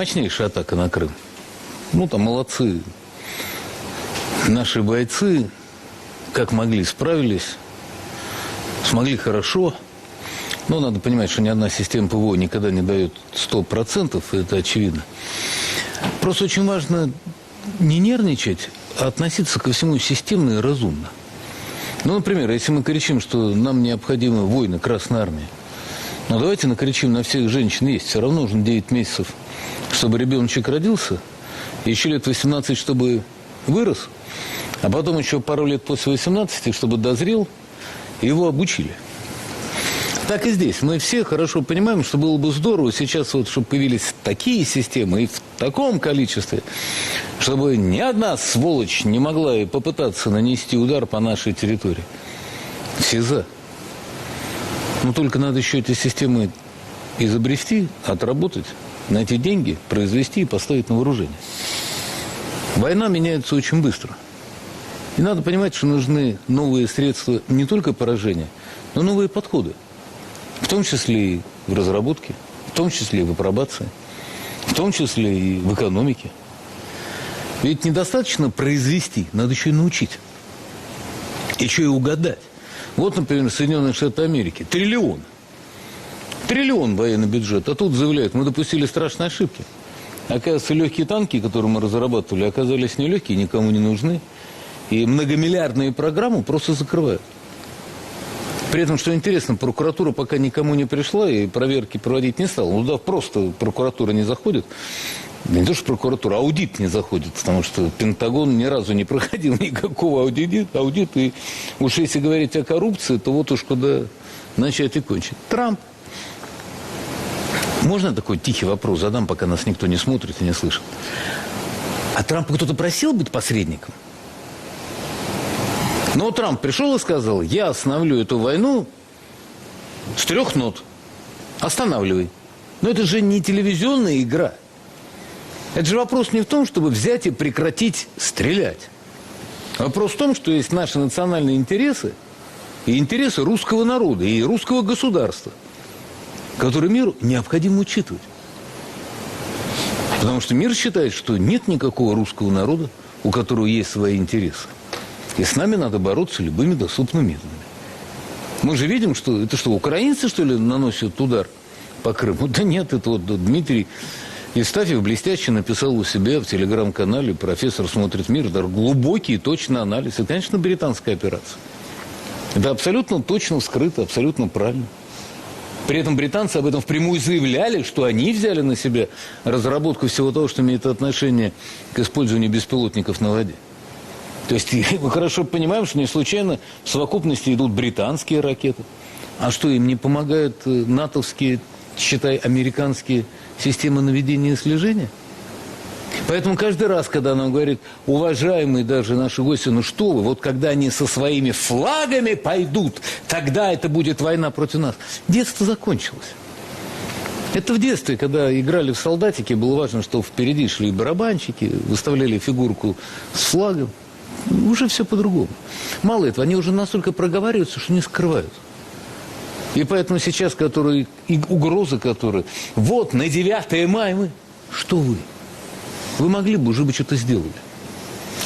мощнейшая атака на Крым. Ну, там молодцы наши бойцы, как могли, справились, смогли хорошо. Но надо понимать, что ни одна система ПВО никогда не дает 100%, и это очевидно. Просто очень важно не нервничать, а относиться ко всему системно и разумно. Ну, например, если мы кричим, что нам необходимы войны Красной Армии, ну, давайте накричим на всех женщин есть. Все равно нужно 9 месяцев, чтобы ребеночек родился, еще лет 18, чтобы вырос, а потом еще пару лет после 18, чтобы дозрел, его обучили. Так и здесь. Мы все хорошо понимаем, что было бы здорово сейчас, вот, чтобы появились такие системы и в таком количестве, чтобы ни одна сволочь не могла и попытаться нанести удар по нашей территории. Все за. Но только надо еще эти системы изобрести, отработать, найти деньги, произвести и поставить на вооружение. Война меняется очень быстро. И надо понимать, что нужны новые средства не только поражения, но новые подходы. В том числе и в разработке, в том числе и в апробации, в том числе и в экономике. Ведь недостаточно произвести, надо еще и научить. Еще и угадать. Вот, например, Соединенные Штаты Америки. Триллион. Триллион военный бюджет. А тут заявляют, мы допустили страшные ошибки. Оказывается, легкие танки, которые мы разрабатывали, оказались нелегкие, никому не нужны. И многомиллиардные программы просто закрывают. При этом, что интересно, прокуратура пока никому не пришла и проверки проводить не стала. Ну да, просто прокуратура не заходит. Не то, что прокуратура, аудит не заходит, потому что Пентагон ни разу не проходил никакого аудита, аудита. И уж если говорить о коррупции, то вот уж куда начать и кончить. Трамп. Можно такой тихий вопрос задам, пока нас никто не смотрит и не слышит? А Трампа кто-то просил быть посредником? Но Трамп пришел и сказал, я остановлю эту войну с трех нот. Останавливай. Но это же не телевизионная игра. Это же вопрос не в том, чтобы взять и прекратить стрелять. Вопрос в том, что есть наши национальные интересы и интересы русского народа и русского государства, которые миру необходимо учитывать. Потому что мир считает, что нет никакого русского народа, у которого есть свои интересы. И с нами надо бороться любыми доступными методами. Мы же видим, что это что, украинцы, что ли, наносят удар по Крыму? Да нет, это вот Дмитрий Истафьев блестяще написал у себя в телеграм-канале «Профессор смотрит мир», это глубокий и точный анализ. Это, конечно, британская операция. Это абсолютно точно вскрыто, абсолютно правильно. При этом британцы об этом впрямую заявляли, что они взяли на себя разработку всего того, что имеет отношение к использованию беспилотников на воде. То есть мы хорошо понимаем, что не случайно в совокупности идут британские ракеты. А что, им не помогают э, натовские, считай, американские системы наведения и слежения? Поэтому каждый раз, когда нам говорит, уважаемые даже наши гости, ну что вы, вот когда они со своими флагами пойдут, тогда это будет война против нас. Детство закончилось. Это в детстве, когда играли в солдатики, было важно, что впереди шли барабанщики, выставляли фигурку с флагом уже все по-другому. Мало этого, они уже настолько проговариваются, что не скрывают. И поэтому сейчас, которые, и угрозы которые, вот на 9 мая мы, что вы? Вы могли бы уже бы что-то сделали.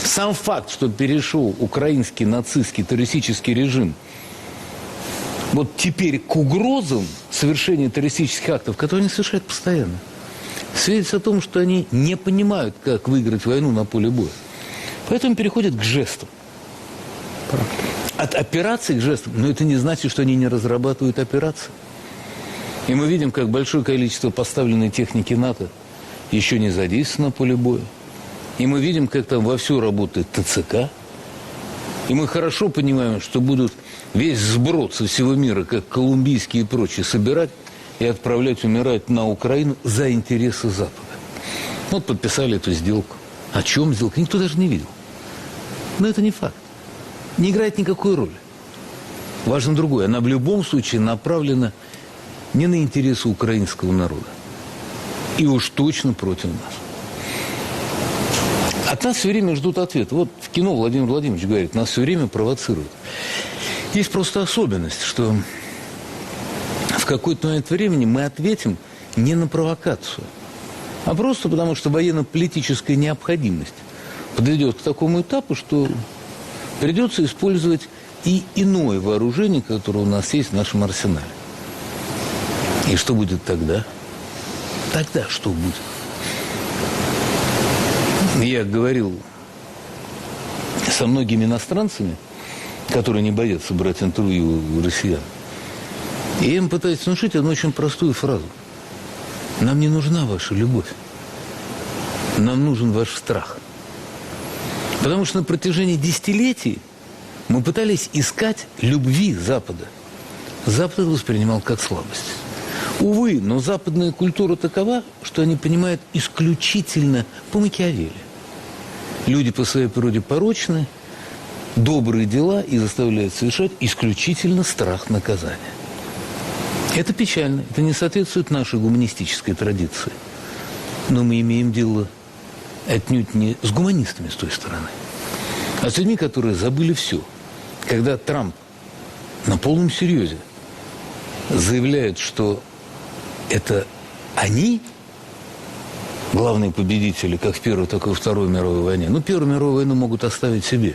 Сам факт, что перешел украинский нацистский террористический режим вот теперь к угрозам совершения террористических актов, которые они совершают постоянно, свидетельствует о том, что они не понимают, как выиграть войну на поле боя. Поэтому переходят к жестам. От операций к жестам. Но это не значит, что они не разрабатывают операции. И мы видим, как большое количество поставленной техники НАТО еще не задействовано на поле. И мы видим, как там вовсю работает ТЦК. И мы хорошо понимаем, что будут весь сброд со всего мира, как колумбийские и прочие, собирать и отправлять умирать на Украину за интересы Запада. Вот подписали эту сделку. О чем сделка? Никто даже не видел. Но это не факт. Не играет никакой роли. Важно другое. Она в любом случае направлена не на интересы украинского народа. И уж точно против нас. От нас все время ждут ответ. Вот в кино Владимир Владимирович говорит, нас все время провоцируют. Есть просто особенность, что в какой-то момент времени мы ответим не на провокацию – а просто потому, что военно-политическая необходимость подведет к такому этапу, что придется использовать и иное вооружение, которое у нас есть в нашем арсенале. И что будет тогда? Тогда что будет? Я говорил со многими иностранцами, которые не боятся брать интервью у россиян. И я им пытаюсь внушить одну очень простую фразу. Нам не нужна ваша любовь. Нам нужен ваш страх. Потому что на протяжении десятилетий мы пытались искать любви Запада. Запад воспринимал как слабость. Увы, но западная культура такова, что они понимают исключительно по Макиавелли. Люди по своей природе порочны, добрые дела и заставляют совершать исключительно страх наказания. Это печально, это не соответствует нашей гуманистической традиции. Но мы имеем дело отнюдь не с гуманистами с той стороны, а с людьми, которые забыли все. Когда Трамп на полном серьезе заявляет, что это они главные победители как в Первой, так и во Второй мировой войне. Ну, Первую мировую войну могут оставить себе.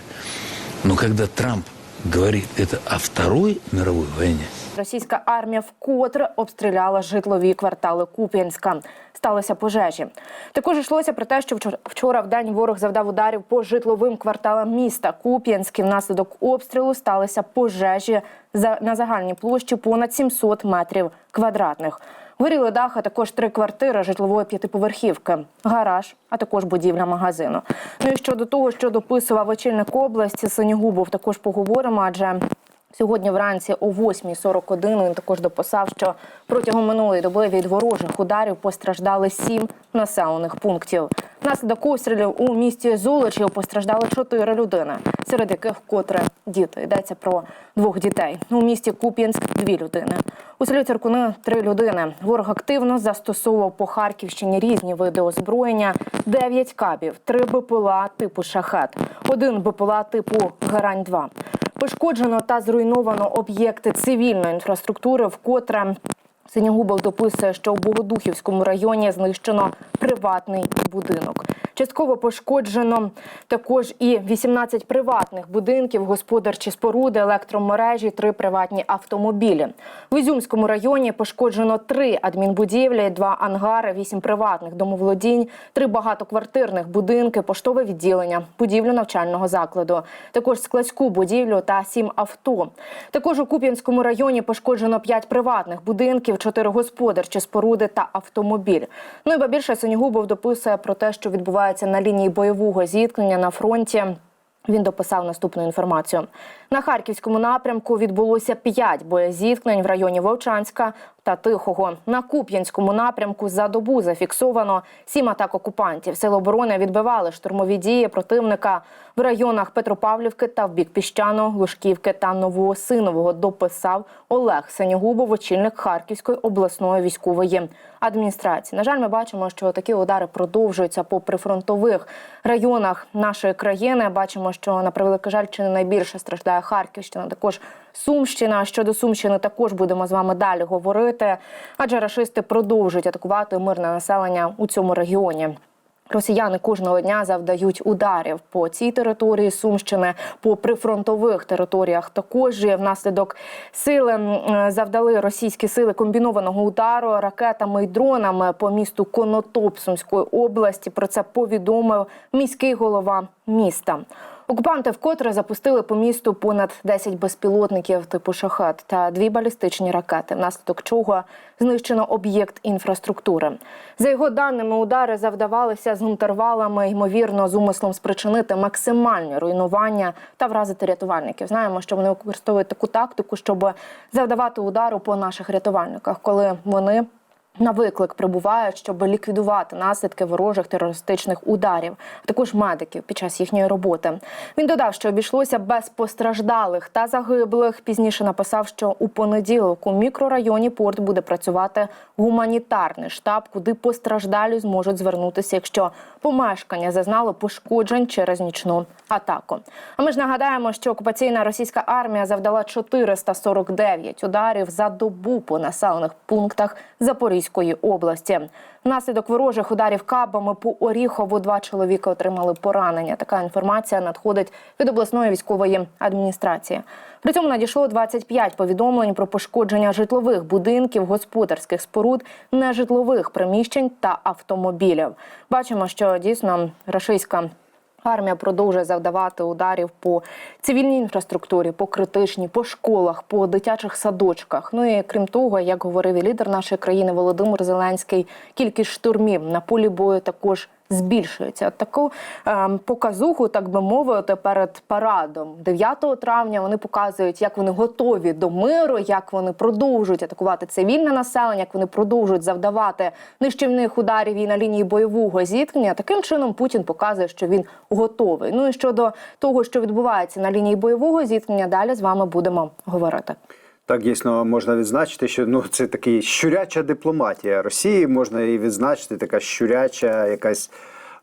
Но когда Трамп говорит это о Второй мировой войне, Російська армія вкотре обстріляла житлові квартали Куп'янська. Сталися пожежі. Також йшлося про те, що вчора- вчора в день ворог завдав ударів по житловим кварталам міста Куп'янськ. І Внаслідок обстрілу сталися пожежі за на загальній площі понад 700 метрів квадратних. Горіли дах, а також три квартири житлової п'ятиповерхівки, гараж, а також будівля магазину. Ну і щодо того, що дописував очільник області Синігубов, також поговоримо, адже Сьогодні вранці о 8.41 він також дописав, що протягом минулої доби від ворожих ударів постраждали сім населених пунктів. Внаслідок обстрілів у місті Золочів постраждали чотири людини, серед яких вкотре діти. Йдеться про двох дітей. У місті Куп'янськ дві людини. У селі Циркуни три людини. Ворог активно застосовував по Харківщині різні види озброєння: дев'ять кабів, три БПЛА типу шахет, один БПЛА типу Гарань 2 Пошкоджено та зруйновано об'єкти цивільної інфраструктури, вкотре Синягубов дописує, що у Богодухівському районі знищено приватний будинок. Частково пошкоджено також і 18 приватних будинків, господарчі споруди, електромережі, три приватні автомобілі. В Ізюмському районі пошкоджено три адмінбудівлі, два ангари, вісім приватних домоволодінь, три багатоквартирних будинки, поштове відділення, будівлю навчального закладу, також складську будівлю та сім авто. Також у Куп'янському районі пошкоджено п'ять приватних будинків, чотири господарчі споруди та автомобіль. Ну і ба більше Синігубов дописує про те, що відбувається на лінії бойового зіткнення на фронті. Він дописав наступну інформацію. На харківському напрямку відбулося п'ять боєзіткнень в районі Вовчанська та Тихого. На Куп'янському напрямку за добу зафіксовано сім атак окупантів. Сили оборони відбивали штурмові дії противника в районах Петропавлівки та в бік Піщаного, Лужківки та Новоосинового. Дописав Олег Сенігубов, очільник Харківської обласної військової адміністрації. На жаль, ми бачимо, що такі удари продовжуються по прифронтових районах нашої країни. Бачимо, що на превеликий жаль, чи не найбільше страждає Харківщина, також Сумщина. Щодо Сумщини, також будемо з вами далі говорити, адже рашисти продовжують атакувати мирне населення у цьому регіоні. Росіяни кожного дня завдають ударів по цій території Сумщини, по прифронтових територіях. Також внаслідок сили е, завдали російські сили комбінованого удару ракетами і дронами по місту Конотоп Сумської області. Про це повідомив міський голова міста. Окупанти вкотре запустили по місту понад 10 безпілотників типу шахет та дві балістичні ракети, внаслідок чого знищено об'єкт інфраструктури. За його даними, удари завдавалися з інтервалами, ймовірно, з умислом спричинити максимальне руйнування та вразити рятувальників. Знаємо, що вони використовують таку тактику, щоб завдавати удару по наших рятувальниках, коли вони на виклик прибувають, щоб ліквідувати наслідки ворожих терористичних ударів, а також медиків під час їхньої роботи. Він додав, що обійшлося без постраждалих та загиблих. Пізніше написав, що у понеділок у мікрорайоні порт буде працювати гуманітарний штаб, куди постраждалі зможуть звернутися, якщо помешкання зазнало пошкоджень через нічну атаку. А ми ж нагадаємо, що окупаційна російська армія завдала 449 ударів за добу по населених пунктах Запоріжжя. Запорізької області. Внаслідок ворожих ударів кабами по Оріхову два чоловіка отримали поранення. Така інформація надходить від обласної військової адміністрації. При цьому надійшло 25 повідомлень про пошкодження житлових будинків, господарських споруд, нежитлових приміщень та автомобілів. Бачимо, що дійсно рашистська Армія продовжує завдавати ударів по цивільній інфраструктурі, по критичній, по школах, по дитячих садочках. Ну і крім того, як говорив і лідер нашої країни Володимир Зеленський, кількість штурмів на полі бою також збільшується. Таку е, показуху, так би мовити, перед парадом 9 травня вони показують, як вони готові до миру, як вони продовжують атакувати цивільне населення, як вони продовжують завдавати нищівних ударів і на лінії бойового зіткнення. Таким чином Путін показує, що він готовий. Ну і щодо того, що відбувається на лінії бойового зіткнення, далі з вами будемо говорити. Так, дійсно можна відзначити, що ну це такий щуряча дипломатія Росії. Можна і відзначити, така щуряча, якась.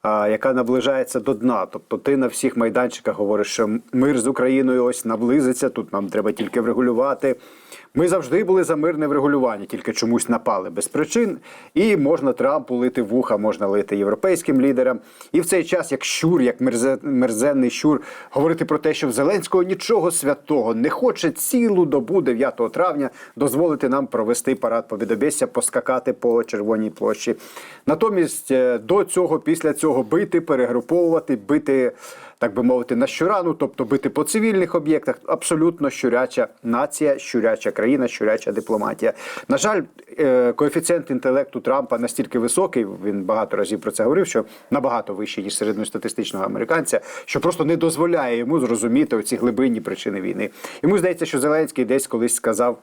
а, Яка наближається до дна, тобто ти на всіх майданчиках говориш, що мир з Україною ось наблизиться. Тут нам треба тільки врегулювати. Ми завжди були за мирне врегулювання, тільки чомусь напали без причин. І можна Трампу лити вуха, можна лити європейським лідерам. І в цей час, як щур, як мерзе, мерзенний щур, говорити про те, що в Зеленського нічого святого не хоче цілу добу 9 травня дозволити нам провести парад Побідобєсся, поскакати по Червоній площі. Натомість е, до цього, після цього бити, перегруповувати, бити. Так би мовити, на щурану, тобто бити по цивільних об'єктах, абсолютно щуряча нація, щуряча країна, щуряча дипломатія. На жаль, е, коефіцієнт інтелекту Трампа настільки високий, він багато разів про це говорив, що набагато вищий ніж середньостатистичного американця, що просто не дозволяє йому зрозуміти оці глибинні причини війни. Йому здається, що Зеленський десь колись сказав.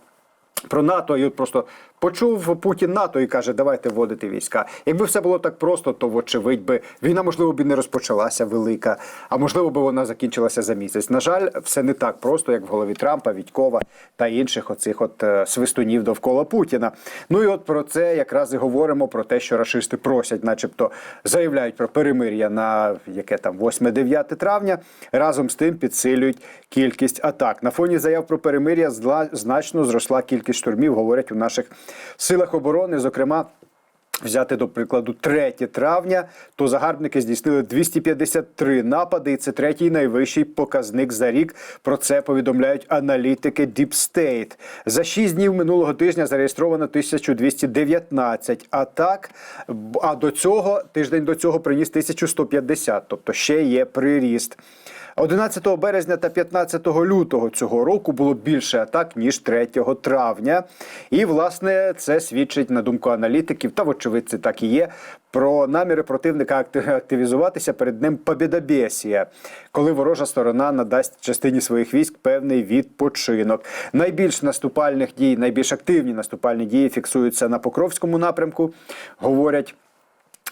Про НАТО і просто почув Путін НАТО і каже, давайте вводити війська. Якби все було так просто, то вочевидь би війна, можливо, б і не розпочалася велика, а можливо би вона закінчилася за місяць. На жаль, все не так просто, як в голові Трампа, Відькова та інших оцих от е, свистунів довкола Путіна. Ну і от про це якраз і говоримо про те, що рашисти просять, начебто, заявляють про перемир'я на яке там 8-9 травня. Разом з тим підсилюють кількість атак. На фоні заяв про перемир'я значно зросла кількість штурмів, говорять у наших силах оборони, зокрема. Взяти до прикладу 3 травня, то загарбники здійснили 253 напади, і це третій найвищий показник за рік. Про це повідомляють аналітики Deep State. За 6 днів минулого тижня зареєстровано 1219 атак. А до цього тиждень до цього приніс 1150, тобто ще є приріст. 11 березня та 15 лютого цього року було більше атак ніж 3 травня. І власне це свідчить на думку аналітиків, та вочевидь це так і є. Про наміри противника активізуватися перед ним побєдобєсія, коли ворожа сторона надасть частині своїх військ певний відпочинок. Найбільш наступальних дій, найбільш активні наступальні дії фіксуються на Покровському напрямку. Говорять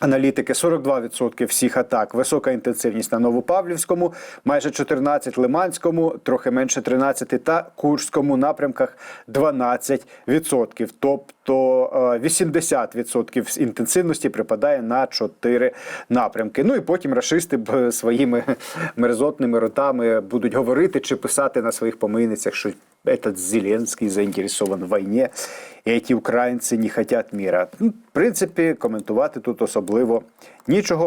Аналітики 42% всіх атак, висока інтенсивність на Новопавлівському, майже 14 Лиманському, трохи менше 13 та Курському напрямках 12%. Тобто е, 80% інтенсивності припадає на 4 напрямки. Ну і потім рашисти своїми мерзотними ротами будуть говорити чи писати на своїх помийницях, що этот Зеленський заінтересован в війні, і ті українці не хочуть міра. Ну, в принципі, коментувати тут особливо нічого.